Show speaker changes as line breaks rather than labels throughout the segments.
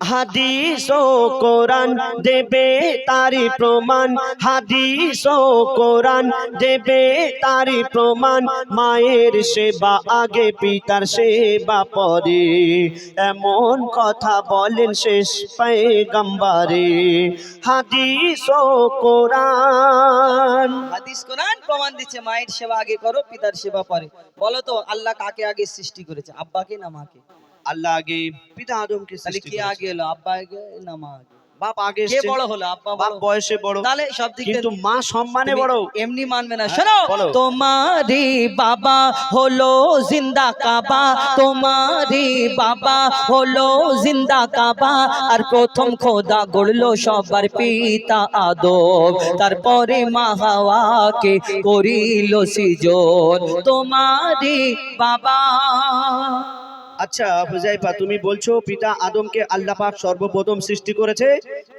হাদিস ও কোরআন দেবে তারি প্রমাণ। হাদিস ও কোরআন দেবে তারি প্রমাণ। মায়ের সেবা আগে, পিতার সেবা পরে। এমন কথা বলেন শেষ পেগম্বারে হাদিস ও কোরআন।
হাদিস কোরআন প্রমাণ দিচ্ছে, মায়ের সেবা আগে করো, পিতার সেবা পরে। বলো তো, আল্লাহ কাকে আগে সৃষ্টি করেছে, আব্বাকে না মাকে?
আল্লাহ আগে পিতা আদমকে
তাহলে
সৃষ্টি
কে
করেছে।
আগে এলো? আব্বা আগে না মা আগে?
বাপ আগে
কে
এসছে।
বড় হলো? আব্বা
বাপ
বড়?
বয়সে বড়।
তাহলে সব দিক
কিন্তু মা সম্মানে
তুমি
বড়।
এমনি মানবে না।
হ্যাঁ,
শোনো
বলো।
তোমারি বাবা হলো জিন্দা কাবা। তোমারি বাবা হলো জিন্দা কাবা। আর প্রথম খোদা গড়লো সবার পিতা আদম। তারপরে মা হাওয়াকে করিল সিজন। তোমারি বাবা
আচ্ছা হুজাইফা তুমি বলছো পিতা আদমকে আল্লাহ পাক সর্বপ্রথম সৃষ্টি করেছে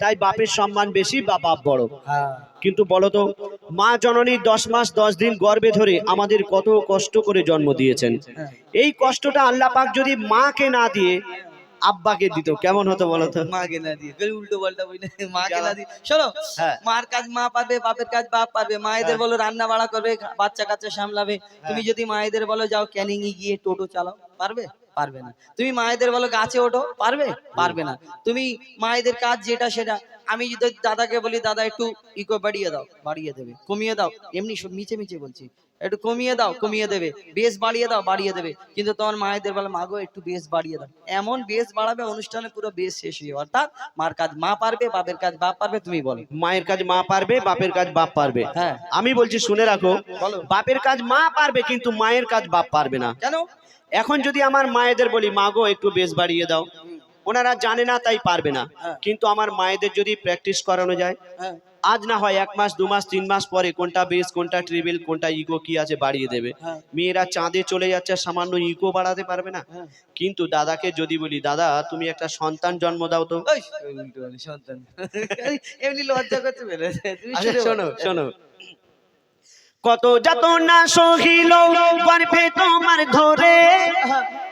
তাই বাপের সম্মান বেশি বা বাপ বড়?
হ্যাঁ।
কিন্তু বলো তো মা জননী দশ মাস দশ দিন গর্ভে ধরে আমাদের কত কষ্ট করে জন্ম দিয়েছেন?
হ্যাঁ।
এই কষ্টটা আল্লাহ পাক যদি মাকে না দিয়ে আব্বাকে দিত কেমন হতো বলো তো?
মাকে না দিয়ে উল্টো পাল্টা বই মাকে না দিয়ে। শোনো
হ্যাঁ।
মার কাজ মা পারবে বাপের কাজ বাপ পারবে মায়েদের। বলো রান্না বাড়া করবে বাচ্চা কাচ্চা সামলাবে। তুমি যদি মায়েদের বলো যাও ক্যানিং এ গিয়ে টোটো চালাও পারবে? পারবে না। তুমি মায়েদের বলো গাছে ওঠো পারবে? পারবে না। তুমি মায়েদের কাজ যেটা সেটা। আমি যদি দাদাকে বলি দাদা একটু ইকো বাড়িয়ে দাও। বাড়িয়ে দেবে। কমিয়ে দাও। এমনি সব মিচে মিচে বলছি। একটু কমিয়ে দাও কমিয়ে দেবে। বেশ বাড়িয়ে দাও বাড়িয়ে দেবে। কিন্তু তোমার মায়েদের বলে মাগো একটু বেশ বাড়িয়ে দাও। এমন বেশ বাড়াবে অনুষ্ঠানে পুরো বেশ শেষ হয়ে অর্থাৎ মার কাজ মা পারবে বাপের কাজ বাপ পারবে তুমি বলো।
মায়ের কাজ মা পারবে বাপের কাজ বাপ পারবে।
হ্যাঁ।
আমি বলছি শুনে রাখো
বলো।
বাপের কাজ মা পারবে কিন্তু মায়ের কাজ বাপ পারবে না।
কেন?
এখন যদি আমার মায়েদের বলি মা গো একটু বেশ বাড়িয়ে দাও। ওনারা জানে না তাই পারবে না।
হ্যাঁ।
কিন্তু আমার মায়েদের যদি প্র্যাকটিস করানো যায়
হ্যাঁ।
আজ না হয় এক মাস দু মাস তিন মাস পরে কোনটা বেস কোনটা ট্রিবিল কোনটা ইকো কি আছে বাড়িয়ে দেবে।
হ্যাঁ।
মেয়েরা চাঁদে চলে যাচ্ছে সামান্য ইকো বাড়াতে পারবে না। কিন্তু দাদাকে যদি বলি দাদা তুমি একটা সন্তান জন্ম দাও তো।
সন্তান। এমনি লজ্জা করতে পেরেছে। তুমি
আচ্ছা,
শোনো
শোনো। কত যত না সহিল গর্ভে তোমার ধরে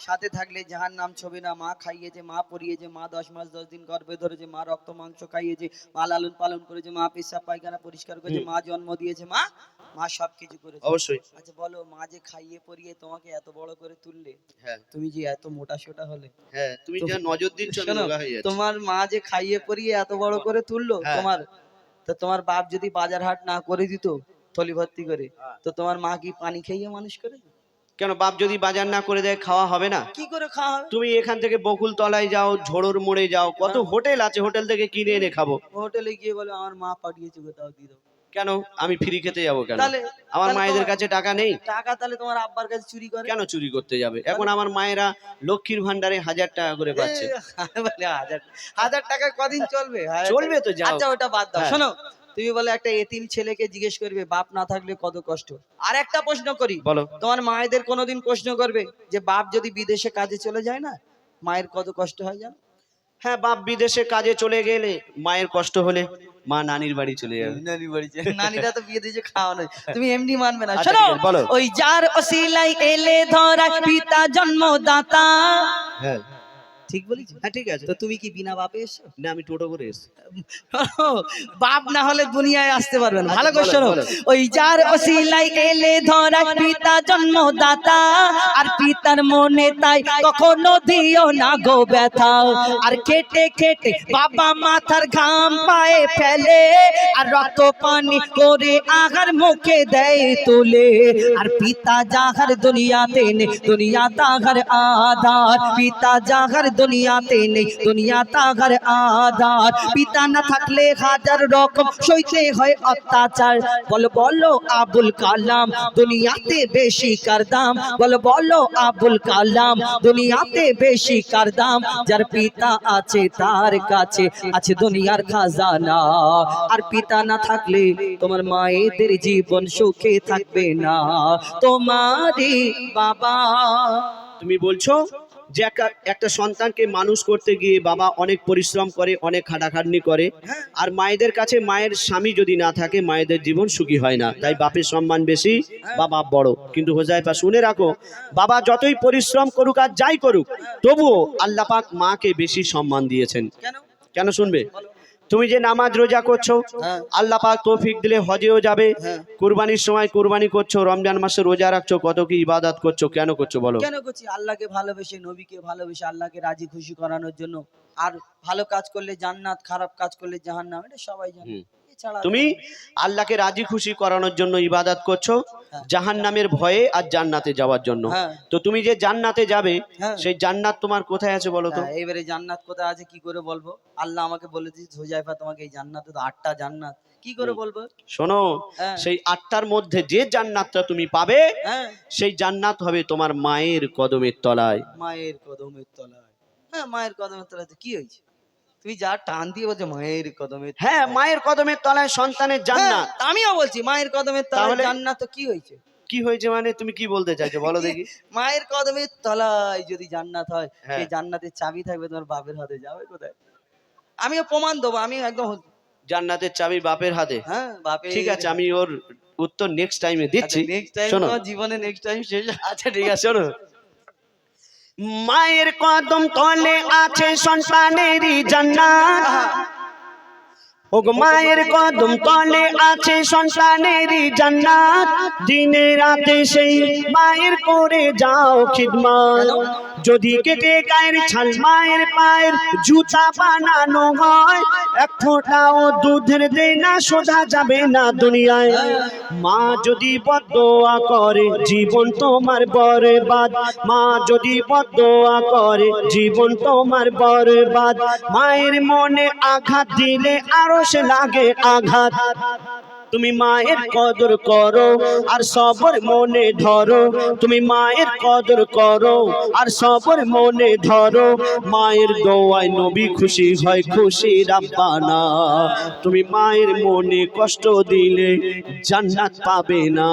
সাথে থাকলে যাহার নাম ছবি না মা খাইয়েছে মা পরিয়েছে মা দশ মাস দশ দিন গর্ভে ধরেছে মা রক্ত মাংস খাইয়েছে মা লালন পালন করেছে মা পেশাব পায়খানা পরিষ্কার করেছে মা জন্ম দিয়েছে মা মা সবকিছু করেছে।
অবশ্যই।
আচ্ছা বলো মা যে খাইয়ে পরিয়ে তোমাকে এত বড় করে তুললে
হ্যাঁ।
তুমি যে এত মোটা সোটা হলে?
হ্যাঁ তুমি
যা
নজর দিচ্ছ
তোমার মা যে খাইয়ে পরিয়ে এত বড় করে তুললো
হ্যাঁ।
তোমার তো তোমার বাপ যদি বাজার হাট না করে দিত থলি ভর্তি করে
হ্যাঁ।
তো তোমার মা কি পানি খাইয়ে মানুষ করে?
কেন বাপ যদি বাজার না করে দেয় খাওয়া হবে না?
কি করে খাওয়া হবে?
তুমি এখান থেকে বকুল তলায় যাও ঝোড়োর মোড়ে যাও কত হোটেল আছে হোটেল থেকে কিনে এনে খাব।
হোটেলে গিয়ে বলে আমার মা পাঠিয়েছে কোথাও দিয়ে দাও।
কেন? আমি ফ্রি খেতে যাব কেন? আমার মায়েদের কাছে টাকা নেই?
টাকা তাহলে তোমার আব্বার কাছে চুরি করে?
কেন চুরি করতে যাবে? এখন আমার মায়েরা লক্ষ্মীর ভান্ডারে হাজার টাকা করে পাচ্ছে।
হাজার হাজার টাকা কদিন চলবে?
চলবে তো
আচ্ছা ওটা বাদ দাও।
হ্যাঁ।
শোনো তুমি বলে একটা এতিম ছেলেকে জিজ্ঞেস করবে বাপ না থাকলে কত কষ্ট? আর একটা প্রশ্ন করি
বলো।
তোমার মায়েদের কোনোদিন প্রশ্ন করবে যে বাপ যদি বিদেশে কাজে চলে যায় না মায়ের কত কষ্ট হয় জানো?
হ্যাঁ বাপ বিদেশে কাজে চলে গেলে মায়ের কষ্ট হলে মা নানির বাড়ি চলে যাবে।
নানি বাড়ি নানিরা তো বিয়ে দিয়েছে খাওয়া নয়। তুমি এমনি মানবে না।
আচ্ছা,
শোনো
বলো।
ওই যার অসিলাই এলে ধরা পিতা জন্মদাতা।
হ্যাঁ।
ঠিক বলেছি
হ্যাঁ ঠিক আছে।
তো তুমি কি বিনা বাপে এসছো?
না আমি টোটো করে এসেছি।
বাপ না হলে দুনিয়ায় আসতে পারবে না। ভালো করে শোনো ওই যার অসিলাই এলে ধরা পিতা জন্মদাতা আর পিতার মনে তাই কখনো দিও না গো ব্যথা। আর কেটে কেটে বাবা মাথার ঘাম পায়ে ফেলে আর রক্ত পানি করে আহার মুখে দেয় তুলে। আর পিতা যাহার দুনিয়াতে নেই দুনিয়া তাহার আধার। পিতা যাহার দুনিয়াতে নেই। দুনিয়া তাহার আধার। পিতা না থাকলে হাজার রকম সইতে হয় অত্যাচার। বল, বলো, আবুল কালাম, দুনিয়াতে বেশি কার দাম? বল, বলো, আবুল কালাম, দুনিয়াতে বেশি কার দাম? যার পিতা আছে তার কাছে আছে দুনিয়ার খাজানা। আর পিতা না থাকলে তোমার মায়েদের জীবন সুখে থাকবে না। তোমারই বাবা।
তুমি বলছো? যে একটা একটা সন্তানকে মানুষ করতে গিয়ে বাবা অনেক পরিশ্রম করে অনেক খাটাখাটনি করে আর মায়েদের কাছে মায়ের স্বামী যদি না থাকে মায়েদের জীবন সুখী হয় না। তাই বাপের সম্মান বেশি বা বাপ বড়। কিন্তু হোজাইফা শুনে রাখো বাবা যতই পরিশ্রম করুক আর যাই করুক তবুও আল্লাপাক মাকে বেশি সম্মান দিয়েছেন।
কেন?
শুনবে? তুমি যে নামাজ রোজা করছ
হ্যাঁ।
আল্লাহ পাক তৌফিক দিলে হজেও যাবে।
হ্যাঁ।
কুরবানির সময় কুরবানি করছ রমজান মাসে রোজা রাখছো কত কি ইবাদত করছ কেন করছ বলো?
কেন করছি? আল্লাহকে ভালোবেসে নবীকে ভালোবেসে আল্লাহকে রাজি খুশি করানোর জন্য। আর ভালো কাজ করলে জান্নাত খারাপ কাজ করলে জাহান্নাম এটা সবাই জানে।
তুমি আল্লাহকে রাজি খুশি করানোর জন্য ইবাদত করছ জাহান নামের ভয়ে আর জান্নাতে যাওয়ার জন্য।
হ্যাঁ।
তো তুমি যে জান্নাতে যাবে
হ্যাঁ।
সেই জান্নাত তোমার কোথায় আছে বলো তো?
হ্যাঁ, এবারে জান্নাত কোথায় আছে কি করে বলব? আল্লাহ আমাকে বলে দিয়েছে হুজাইফা তোমাকে এই জান্নাতে তো আটটা জান্নাত। কি করে বলব?
শোনো
হ্যাঁ।
সেই আটটার মধ্যে যে জান্নাতটা তুমি পাবে
হ্যাঁ।
সেই জান্নাত হবে তোমার মায়ের কদমের তলায়।
মায়ের কদমের তলায়। হ্যাঁ মায়ের কদমের তলায় তো কি হয়েছে? তুমি যা টান দিয়ে বলছো মায়ের কদমের
হ্যাঁ মায়ের কদমের তলায় সন্তানের জান্নাত।
হ্যাঁ, আমিও বলছি মায়ের কদমের তলায়? জান্নাত তো কি হয়েছে?
কি হয়েছে মানে তুমি কি বলতে চাইছো? বলো দেখি।
মায়ের কদমের তলায় যদি জান্নাত হয়
হ্যাঁ।
সেই জান্নাতের চাবি থাকবে তোমার বাপের হাতে যাবে কোথায়? আমিও প্রমাণ দেবো আমি একদম
জান্নাতের চাবি বাপের হাতে?
হ্যাঁ বাপের
ঠিক আছে আমি ওর উত্তর নেক্সট টাইমে দিচ্ছি।
নেক্সট টাইম জীবনে নেক্সট টাইম শেষ
আচ্ছা ঠিক আছে শোনো। মায়ের কদম তলে আছে সন্তানেরই জান্নাত। ওগো মায়ের কদম তলে আছে সন্তানেরই জান্নাত। দিনে রাতে সেই মায়ের করে যাও খিদমত। যদি কেটে গায়ের ছাল মায়ের পায়ের জুতা বানানো হয়, এক ফোঁটাও দুধের দেয় না সোজা যাবে না দুনিয়ায়। মা যদি বদোয়া করে, জীবন তোমার বরবাদ। মা যদি বদোয়া করে, জীবন তোমার বরবাদ। মায়ের মনে আঘাত দিলে আরও সে লাগে আঘাত। তুমি মায়ের কদর করো আর সবর মনে ধরো। তুমি মায়ের কদর করো আর সবর মনে ধরো। মায়ের দোয়ায় নবী খুশি হয় খুশি রাব্বানা। তুমি মায়ের মনে কষ্ট দিলে জান্নাত পাবে না।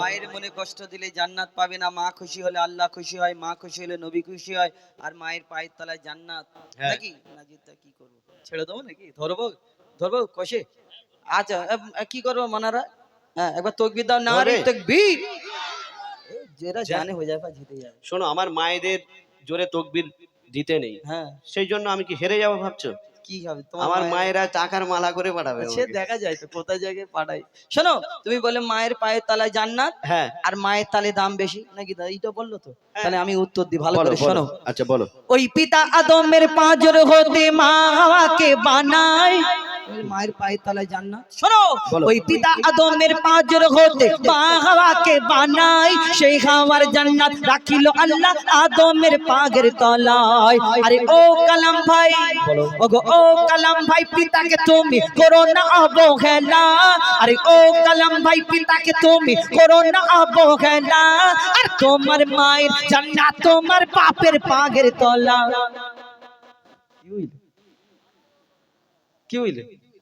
মায়ের মনে কষ্ট দিলে জান্নাত পাবে না। মা খুশি হলে আল্লাহ খুশি হয় মা খুশি হলে নবী খুশি হয় আর মায়ের পায়ের তলায় জান্নাত।
হ্যাঁ।
নাকি? নাজিদটা কি করব? ছেড়ে দেবো নাকি? ধরবো? ধরবো? কষে? আচ্ছা কি করব মানারা? হ্যাঁ একবার তকবির দাও না রে
ধরে।
যেটা জানে হয়ে যাবে জিতে যাবে।
শোনো আমার মায়েদের জোরে তকবির দিতে নেই।
হ্যাঁ।
সেই জন্য আমি কি হেরে যাব ভাবছ?
কি হবে?
আমার মায়েরা টাকার মালা করে পাঠাবে
সে দেখা যায় তো কোথায় জায়গায় পাঠাই শোনো তুমি বলে মায়ের পায়ের তলায় জান্নাত
হ্যাঁ।
আর মায়ের তালে দাম বেশি নাকি দাদা? এইটা বলল তো? তাহলে আমি উত্তর দিই ভালো করে শোনো।
আচ্ছা বলো।
ওই পিতা আদমের পাঁজর হতে মা হাওয়াকে বানায় মায়ের পায়ের তলায় জান্নাত শোনো ওই পিতা আদমের পাঁজর হতে মা হাওয়াকে বানায় সেই হাওয়ার জান্নাত রাখিল আল্লাহ আদমের পাগের তলায়। আরে ও কালাম ভাই ও গো ও কালাম ভাই পিতাকে তুমি করো না অবহেলা। আরে ও কালাম ভাই পিতাকে তুমি করো না অবহেলা। আর তোমার মায়ের জান্নাত তোমার বাপের পাগের তলা। কি হইল? কি হইল?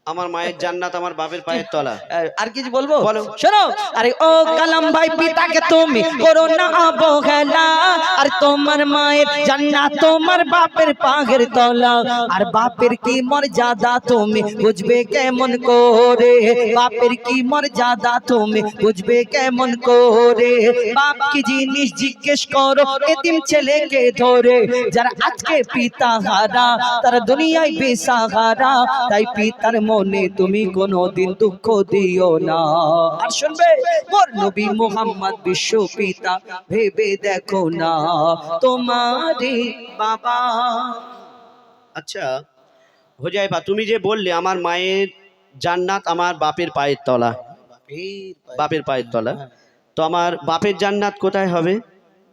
আমার মায়ের জান্নাত আমার বাপের পায়ের তলা।
আর কিছু বলব?
বলো।
শোনো আরে ও কালাম ভাই পিতাকে তুমি করো না অবহেলা। আর তোমার মায়ের জান্নাত তোমার বাপের পাগের তলা। আর বাপের কি মর্যাদা তুমি বুঝবে কেমন করে? বাপের কি মর্যাদা তুমি বুঝবে কেমন করে? বাপ কি জিনিস জিজ্ঞেস করো এতিম ছেলেকে ধরে? যারা আজকে পিতা হারা তারা দুনিয়ায় বেসাহারা। তাই পিতার মনে তুমি কোনোদিন দুঃখ দিও না। আর শুনবে মোর নবী মোহাম্মদ বিশ্ব পিতা ভেবে দেখো না। তোমারই বাবা।
আচ্ছা হোজাইফা তুমি যে বললে আমার মায়ের জান্নাত আমার বাপের পায়ের তলা। বাপের পায়ের তলা। তো আমার বাপের জান্নাত কোথায় হবে?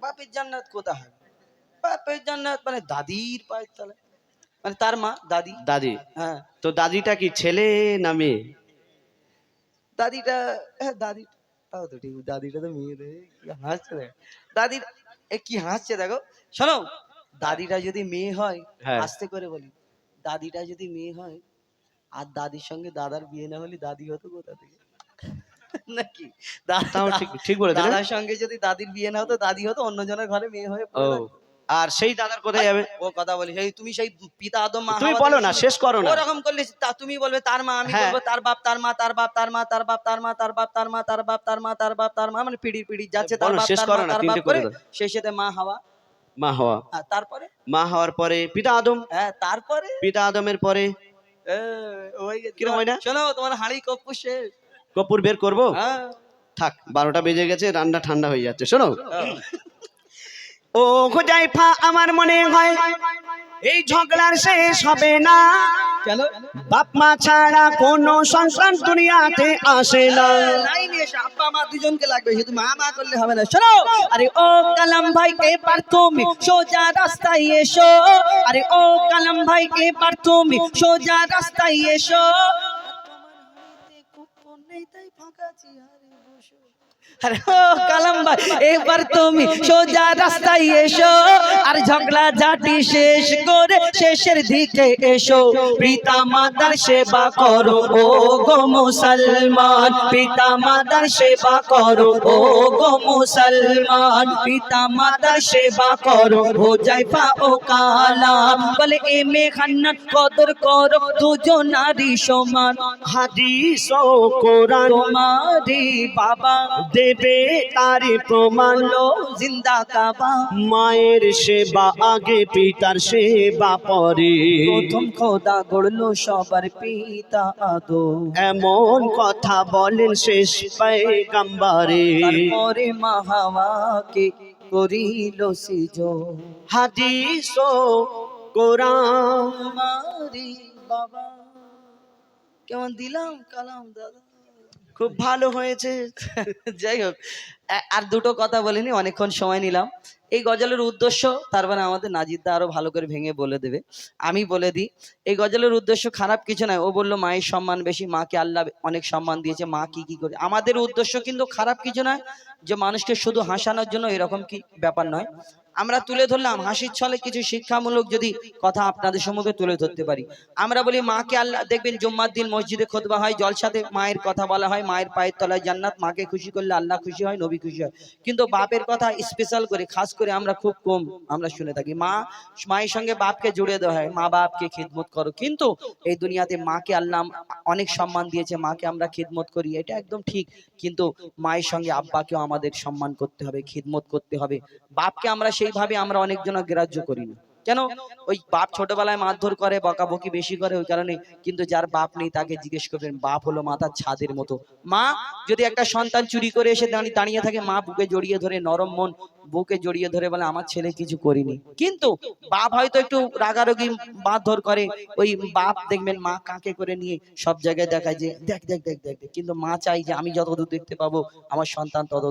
বাপের জান্নাত কোথায় হবে? বাপের জান্নাত মানে দাদির পায়ের তলায়। মানে তার মা দাদি।
দাদি।
হ্যাঁ।
তো দাদিটা কি ছেলে না মেয়ে?
দাদিটা হ্যাঁ দাদি তাও তো ঠিক। দাদিটা তো মেয়ে রে কি হাসছে দেখ দাদির এ কি হাসছে দেখো। শোনো দাদিটা যদি মেয়ে হয় হাসতে করে বলি। দাদিটা যদি মেয়ে হয় আর দাদির সঙ্গে দাদার বিয়ে না হলে দাদি হতো কোথা থেকে? নাকি? দা-
তাও ঠিক ঠিক বলে
দাদার সঙ্গে যদি দাদির বিয়ে না হতো দাদি হতো অন্যজনের ঘরে মেয়ে হয়ে।
আর সেই দাদার কোথায় যাবে
ও কথা বলি সেই তুমি সেই পিতা আদম মা
তুমি বলো না শেষ করো না।
ওরকম করলে তা- তুমি বলবে তার মা আমি
হ্যাঁ।
বলব তার বাপ তার মা তার বাপ তার মা তার বাপ তার মা তার বাপ তার মা তার বাপ তার মা তার বাপ তার মা মানে পিড়ি পিড়ি যাচ্ছে তার বাপ
শেষ করো
মা
না,
তার
তিনটে
বাপ
করে দাও।
শেষেতে মা হাওয়া।
মা হওয়া।
আর তারপরে?
মা হওয়ার পরে পিতা আদম।
হ্যাঁ তারপরে?
পিতা আদমের পরে?
ওই যে
হয় না?
শোনো তোমার হাঁড়ি কপ্পু শেষ।
কপুর বের করব?
হ্যাঁ।
থাক বারোটা বেজে গেছে রান্না ঠান্ডা হয়ে যাচ্ছে শোনো?
হ্যাঁ।
ও হোজাইফা আমার মনে হয় এই ঝগড়ার শেষ হবে না। বাপ মা ছাড়া কোনো সন্তান দুনিয়াতে আসে না।
নাই নিয়ে এসো, আব্বা মা দুজনকে লাগবে শুধু মা মা করলে হবে না। শোনো আরে ও কালাম ভাই কে পার তুমি সোজা রাস্তায় এসো। আরে ও কালাম ভাই কে পার তুমি সোজা রাস্তায় এসো। এবার তুমি সোজা রাস্তায় এসো, আর ঝগড়া শেষ করে শেষের দিকে এসো। পিতা মাতার সেবা করো, ও গো মুসলমান। পিতা মাতার সেবা করো, ও গো মুসলমান। পিতা মাতার সেবা করো, ও কালাম। বলে, এ মে খান্নান কদর করো দুজন নারী সমান।
হাদিস ও কোরআন
তোমারি বাবা
দেবে তার প্রমাণ।
লো জিন্দা কাবা।
মায়ের সেবা আগে পিতার সেবা পরে।
প্রথম খোদা গড়লো সবার পিতা আদো
এমন কথা বলেন শেষ পেগাম্বারে
তারপরে মাহাওয়াকে করিল সিজো
হাদিস ও কোরআন।
তোমারি বাবা। কেমন দিলাম কালাম দাদা?
খুব ভালো হয়েছে।
যাই হোক আর দুটো কথা বলিনি, অনেকক্ষণ সময় নিলাম। এই গজলের উদ্দেশ্য, তার মানে আমাদের নাজিদদা আরও ভালো করে ভেঙে বলে দেবে। আমি বলে দিই, এই গজলের উদ্দেশ্য খারাপ কিছু নয়। ও বলল, মায়ের সম্মান বেশি, মাকে আল্লাহ অনেক সম্মান দিয়েছে, মা কি কি করে? আমাদের উদ্দেশ্য কিন্তু খারাপ কিছু নয়, যে মানুষকে শুধু হাসানোর জন্য এরকম কি ব্যাপার নয়। আমরা তুলে ধরলাম, হাসির ছলে কিছু শিক্ষামূলক যদি কথা আপনাদের সম্মুখে তুলে ধরতে পারি। আমরা বলি, মাকে আল্লাহ, দেখবেন জুম্মার দিন মসজিদে খোদবা হয়, জলসাতে মায়ের কথা বলা হয়, মায়ের পায়ের তলায় জান্নাত, মাকে খুশি করলে আল্লাহ খুশি হয়, নবী খুশি হয়। কিন্তু বাপের কথা স্পেশাল করে, খাস করে আমরা খুব কম আমরা শুনে থাকি। মা, মায়ের সঙ্গে বাপকে জুড়ে দেওয়া হয়, মা বাপকে খিদমত করো। কিন্তু এই দুনিয়াতে মাকে আল্লাহ অনেক সম্মান দিয়েছে, মাকে আমরা খিদমত করি, এটা একদম ঠিক। কিন্তু মায়ের সঙ্গে আব্বাকেও আমাদের সম্মান করতে হবে, খিদমত করতে হবে। বাপকে আমরা সেইভাবে আমরা অনেকজন গ্রাহ্য করি না। কেন? ওই বাপ ছোটবেলায় মারধর করে, বকাবকি বেশি করে ওই কারণে, কিন্তু যার বাপ নেই তাকে জিজ্ঞেস করবেন, বাপ হলো মাথার ছাদের মতো। মা, যদি একটা সন্তান চুরি করে এসে দাঁড়িয়ে থাকে, মা বুকে জড়িয়ে ধরে, নরম মন বুকে জড়িয়ে ধরে বলে, আমার ছেলে কিছু করিনি। কিন্তু বাপ হয়তো একটু রাগারাগি মারধর করে, ওই বাপ দেখবেন মা কাকে করে নিয়ে সব জায়গায় দেখায় যে, দেখ দেখ দেখ দেখ। কিন্তু মা চাই যে, আমি যতদূর দেখতে পাবো, আমার সন্তান তত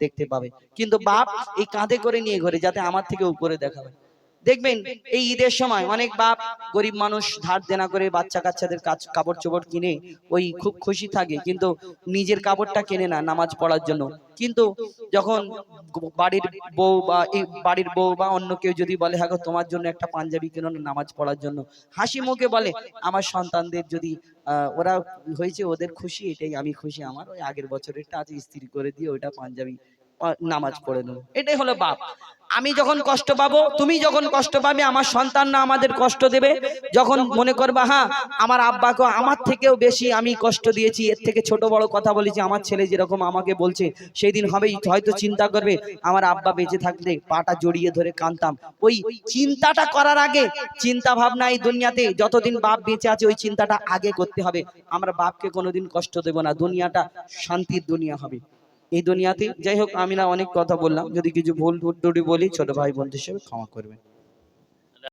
দেখতে পাবে। কিন্তু বাপ এই কাঁধে করে নিয়ে ঘরে, যাতে আমার থেকে উপরে দেখা দেখাবে। দেখবেন, এই ঈদের সময় অনেক বাপ গরিব মানুষ ধার দেনা করে বাচ্চা কাচ্চাদের কাজ কাপড় চোপড় কিনে ওই খুব খুশি থাকে, কিন্তু নিজের কাপড়টা কেনে না নামাজ পড়ার জন্য। কিন্তু যখন বাড়ির বউ বা এই বাড়ির বউ বা অন্য কেউ যদি বলে হ্যাঁ তোমার জন্য একটা পাঞ্জাবি কেন নামাজ পড়ার জন্য? হাসি মুখে বলে, আমার সন্তানদের যদি ওরা হয়েছে ওদের খুশি, এটাই আমি খুশি, আমার ওই আগের বছরেরটা আজ ইস্ত্রি করে দিয়ে ওইটা পাঞ্জাবি নামাজ পড়ে নেব। এটাই হলো বাপ। আমি যখন কষ্ট পাবো, তুমি যখন কষ্ট পাবে, আমার সন্তানরা আমাদের কষ্ট দেবে। যখন মনে করবা হ্যাঁ আমার আব্বাকে আমার থেকেও বেশি আমি কষ্ট দিয়েছি, এর থেকে ছোট বড় কথা বলেছি আমার ছেলে যেরকম আমাকে বলছে, সেই দিন হবেই, হয়তো চিন্তা করবে, আমার আব্বা বেঁচে থাকলে পাটা জড়িয়ে ধরে কাঁদতাম। ওই চিন্তাটা করার আগে চিন্তা ভাবনা এই দুনিয়াতে, যতদিন বাপ বেঁচে আছে, ওই চিন্তাটা আগে করতে হবে। আমরা বাপকে কোনোদিন কষ্ট দেব না, দুনিয়াটা শান্তির দুনিয়া হবে। এই দুনিয়াতে, যাই হোক, আমি না অনেক কথা বললাম। যদি কিছু ভুল ত্রুটি বলি, ছোট ভাই বোনদের হিসেবে ক্ষমা করবেন।